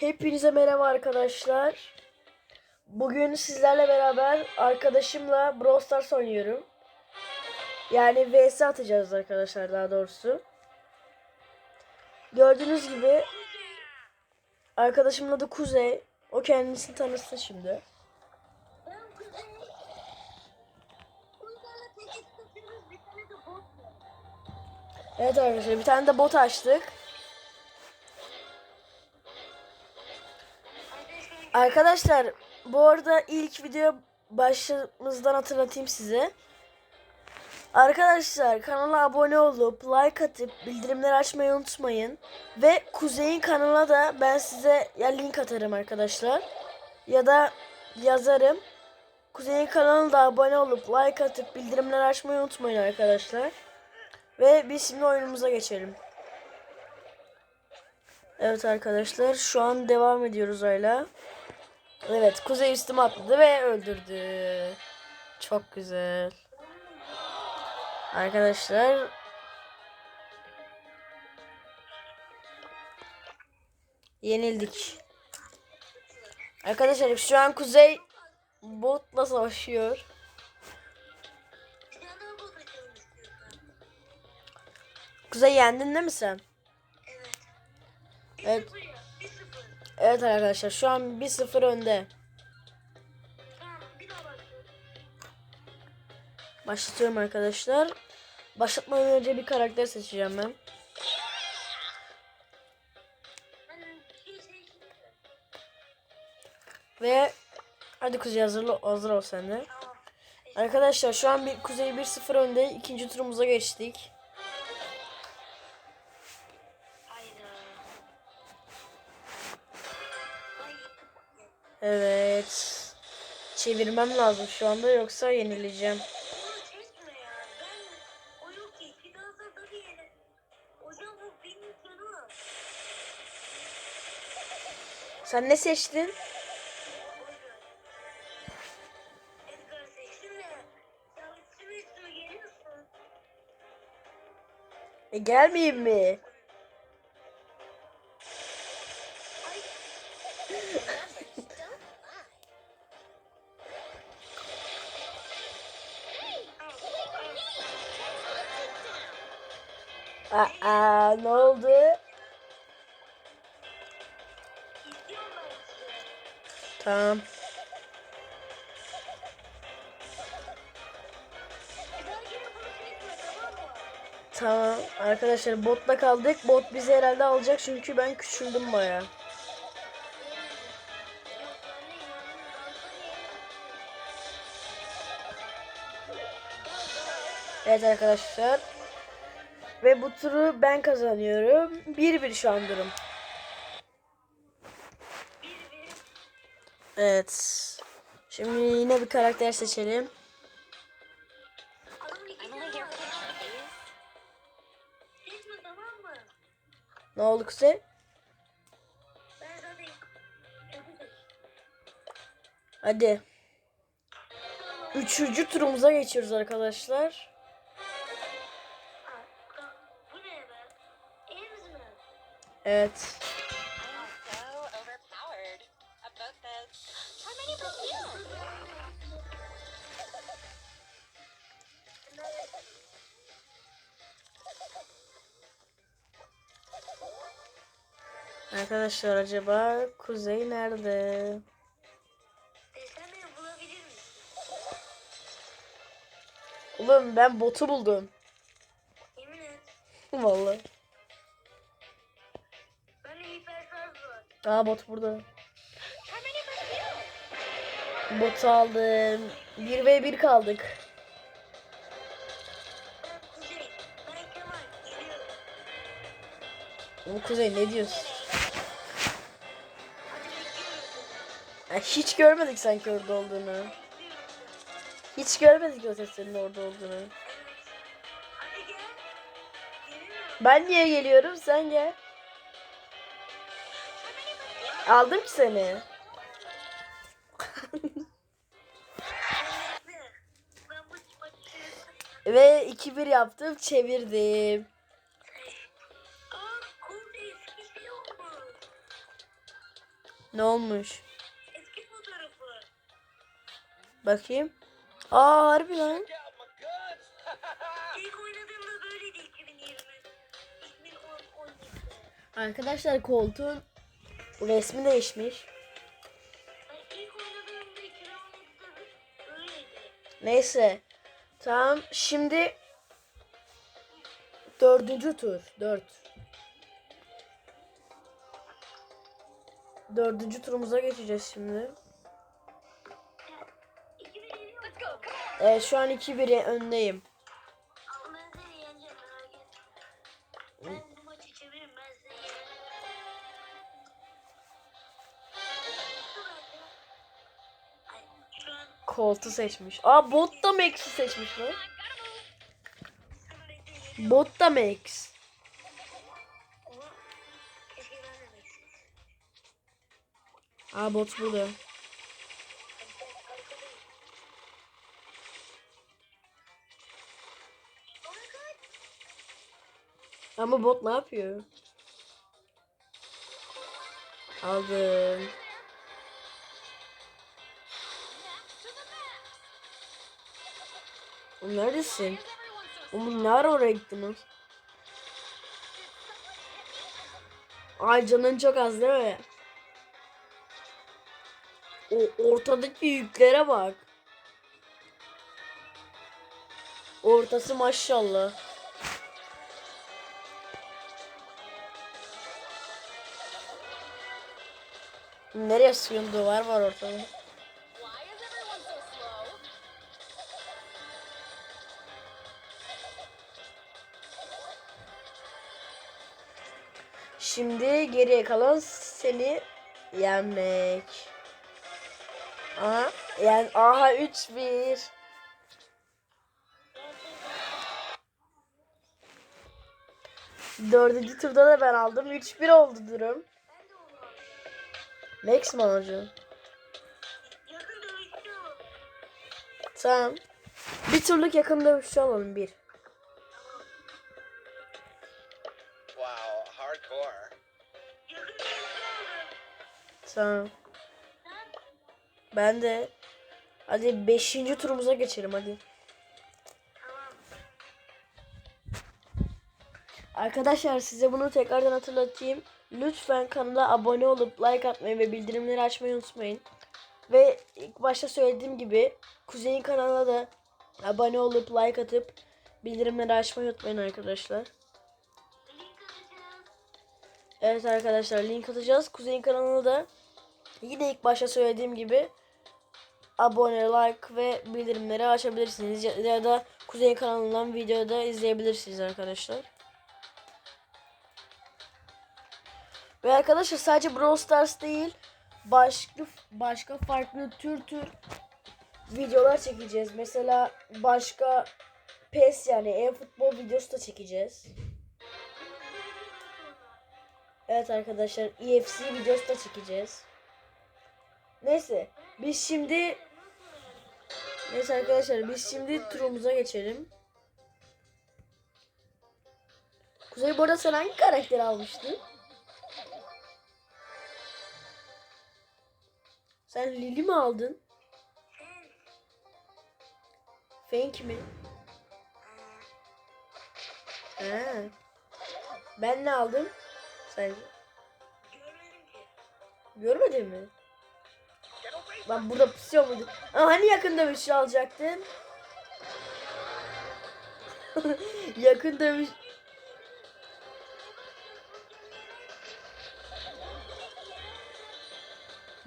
Hepinize merhaba arkadaşlar. Bugün sizlerle beraber arkadaşımla Brawl Stars oynuyorum. Yani vs atacağız arkadaşlar daha doğrusu. Gördüğünüz gibi arkadaşımın adı Kuzey. O kendisini tanıtsın şimdi. Evet arkadaşlar bir tane de bot açtık. Arkadaşlar bu arada ilk video başımızdan hatırlatayım size. Arkadaşlar kanala abone olup like atıp bildirimleri açmayı unutmayın. Ve Kuzey'in kanalına da ben size ya link atarım arkadaşlar. Ya da yazarım. Kuzey'in kanalına da abone olup like atıp bildirimleri açmayı unutmayın arkadaşlar. Ve biz şimdi oyunumuza geçelim. Evet arkadaşlar şu an devam ediyoruz hala. Evet Kuzey üstüme atladı ve öldürdü. Çok güzel. Arkadaşlar yenildik. Arkadaşlar şu an Kuzey botla savaşıyor. Kuzey yendin değil mi sen? Evet. Evet. Evet arkadaşlar şu an 1-0 önde. Başlatıyorum arkadaşlar. Başlatmadan önce bir karakter seçeceğim ben. Ve hadi Kuzey hazır, hazır ol sen de. Arkadaşlar şu an bir Kuzey 1-0 önde. İkinci turumuza geçtik. Evet. Çevirmem lazım şu anda yoksa yenileceğim. Sen ne seçtin? E gelmeyeyim mi? Tamam. Arkadaşlar botla kaldık. Bot bizi herhalde alacak çünkü ben küçüldüm baya. Evet arkadaşlar. Ve bu turu ben kazanıyorum. 1-1 şu an durum. Evet. Şimdi yine bir karakter seçelim. Ne oldu seçtim. Hadi. Üçüncü turumuza geçiyoruz arkadaşlar. Evet. Arkadaşlar acaba Kuzey nerede? Oğlum ben botu buldum. Yemin et. Vallahi. Aa bot burada. Botu aldım. 1 ve 1 kaldık. Ben Kuzey. Ben Kemal. Kuzey ne diyorsun? Ya hiç görmedik sanki orada olduğunu. Hiç görmedik o senin orada olduğunu. Ben niye geliyorum? Sen gel. Aldım ki seni. Ve 2-1 yaptım. Çevirdim. Ne olmuş? Bakayım. Aa harbi lan. İlk oynadığımda böyleydi 2020. 2017'de. Arkadaşlar koltuğun resmi değişmiş. Ben ilk oynadığımda 2017'de böyleydi. Neyse. Tamam şimdi dördüncü tur. Dört. Dördüncü turumuza geçeceğiz şimdi. Ay, Şu an Koltuğu seçmiş. Aa bot da Max'i seçmiş lan. Bot da Max. Aa bot burada. Ama bot ne yapıyor? Aldım. Neredesin? Oğlum ne ara oraya gittin Ay canın çok az değil mi? O ortadaki yüklere bak. Ortası maşallah. Nereye sığın duvar var ortada. Şimdi geriye kalan seni yenmek. Aha, yani aha 3-1. Dördüncü turda da ben aldım. 3-1 oldu durum. Max mi alacaksın? Tamam. Bir turluk yakın dövüşçü alalım bir. Wow, hardcore. Tamam. Ben de. Hadi 5. turumuza geçelim hadi. Arkadaşlar size bunu tekrardan hatırlatayım. Lütfen kanala abone olup like atmayı ve bildirimleri açmayı unutmayın. Ve ilk başta söylediğim gibi Kuzey'in kanalına da abone olup like atıp bildirimleri açmayı unutmayın arkadaşlar. Evet arkadaşlar link atacağız. Kuzey'in kanalına da yine ilk başta söylediğim gibi abone, like ve bildirimleri açabilirsiniz. Ya, da Kuzey'in kanalından videoda izleyebilirsiniz arkadaşlar. Ve arkadaşlar sadece Brawl Stars değil başka başka farklı tür tür videolar çekeceğiz. Mesela başka PES yani e-futbol videosu da çekeceğiz. Evet arkadaşlar EFC videosu da çekeceğiz. Neyse biz şimdi Neyse arkadaşlar biz şimdi turumuza geçelim. Kuzey bu arada sen hangi karakteri almıştın? Sen Lili mi aldın? Fenk mi? He. Ben ne aldım? Ki. Görmedin mi? Ben burada pusuyor muydum? Aa, hani yakın dövüş alacaktın? yakın dövüş...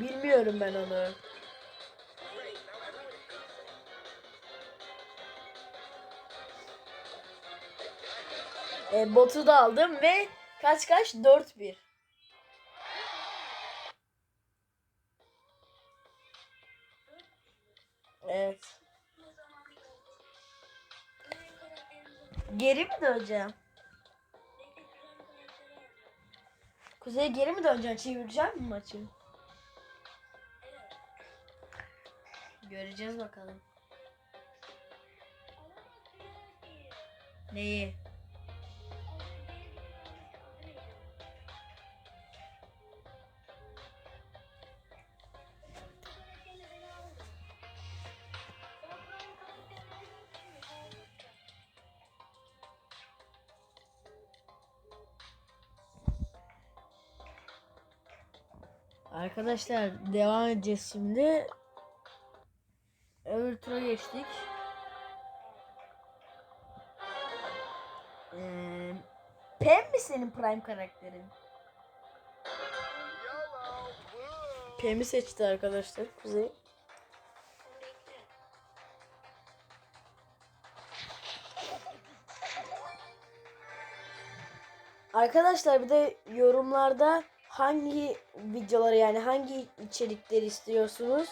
Bilmiyorum ben onu. E, botu da aldım ve kaç kaç? 4-1. Evet. Geri mi döneceğim? Kuzey'e geri mi döneceksin? Çevireceğim mi maçı? Göreceğiz bakalım. Neyi? Arkadaşlar devam edeceğiz şimdi. Tura geçtik. Ee, Pem mi senin prime karakterin? Pem'i seçti arkadaşlar Kuzey. Arkadaşlar bir de yorumlarda hangi videoları yani hangi içerikleri istiyorsunuz?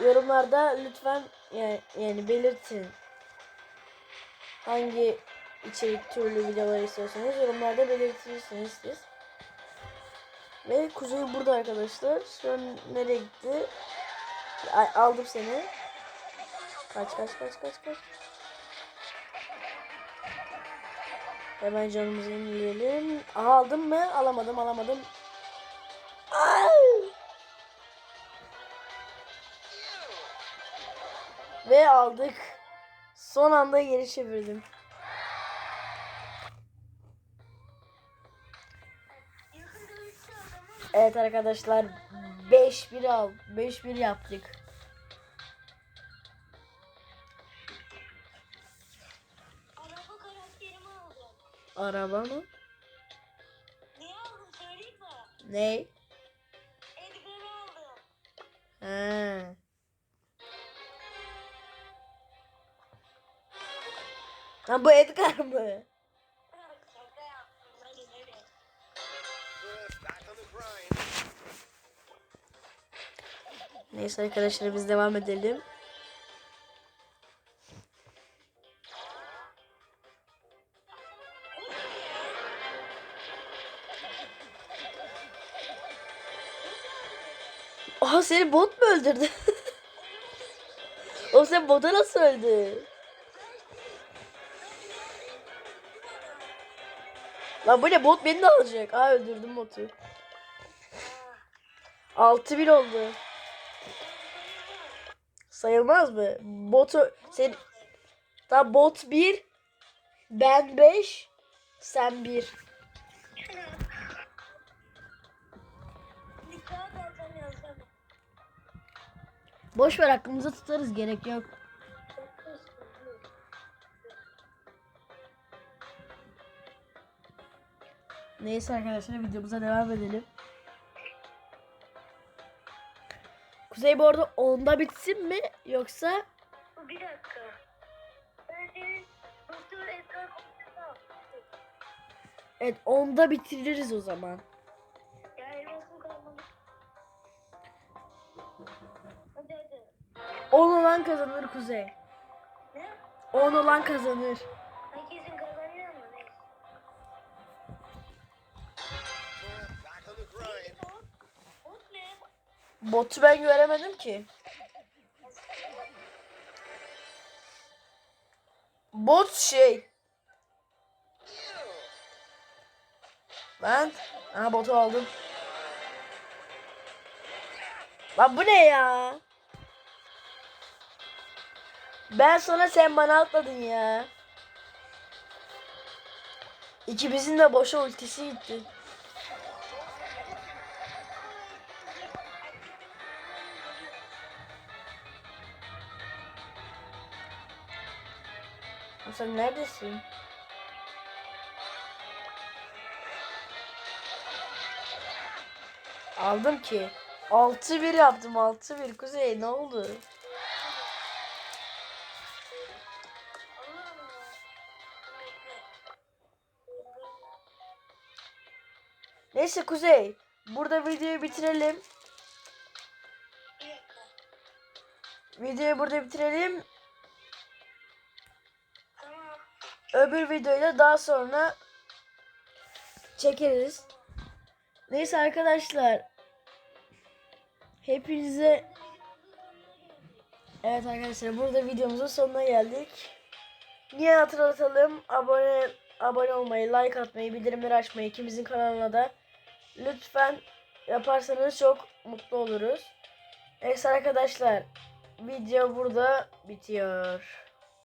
Yorumlarda lütfen yani, yani belirtin. Hangi içerik türlü videoları istiyorsanız yorumlarda belirtirsiniz siz. Ve Kuzey burada arkadaşlar. Şu an nereye gitti? Ay, aldım seni. Kaç kaç kaç kaç kaç. Hemen canımızı yenileyelim. Aldım mı? Alamadım alamadım. Ve aldık. Son anda geri çevirdim. Evet arkadaşlar 5-1 al 5-1 yaptık. araba mı? Niye aldım söyleyeyim mi? Ne? Edgar'ı aldım. Ha. Ha bu Edgar mı? Neyse arkadaşlar biz devam edelim. Aha seni bot mu öldürdü? o sen bota nasıl öldü? Lan bu ne bot beni de alacak. Aa öldürdüm botu. 6-1 oldu. Sayılmaz mı? Botu sen Tamam bot 1 ben 5 sen 1. Bir kağıt alsam yazsam. Boş ver aklımıza tutarız gerek yok. Neyse arkadaşlar videomuza devam edelim. Kuzey bu arada onda bitsin mi yoksa Bir dakika. Ben senin Doktor evet onda bitiririz o zaman. Ya elmasım kalmadı. Hadi hadi. 10 olan kazanır Kuzey. Ne? 10 olan kazanır. Herkesin Botu ben göremedim ki. Bot şey. Ben Aha botu aldım. Lan bu ne ya? Ben sana sen bana atladın ya. İkimizin de boşa ultisi gitti. Sen neredesin? Aldım ki. 6-1 yaptım 6-1 Kuzey ne oldu? Neyse Kuzey. Burada videoyu bitirelim. Videoyu burada bitirelim. Öbür videoyu da daha sonra çekeriz. Neyse arkadaşlar. Hepinize Evet arkadaşlar burada videomuzun sonuna geldik. Yine hatırlatalım. Abone abone olmayı, like atmayı, bildirimleri açmayı ikimizin kanalına da lütfen yaparsanız çok mutlu oluruz. Neyse arkadaşlar video burada bitiyor.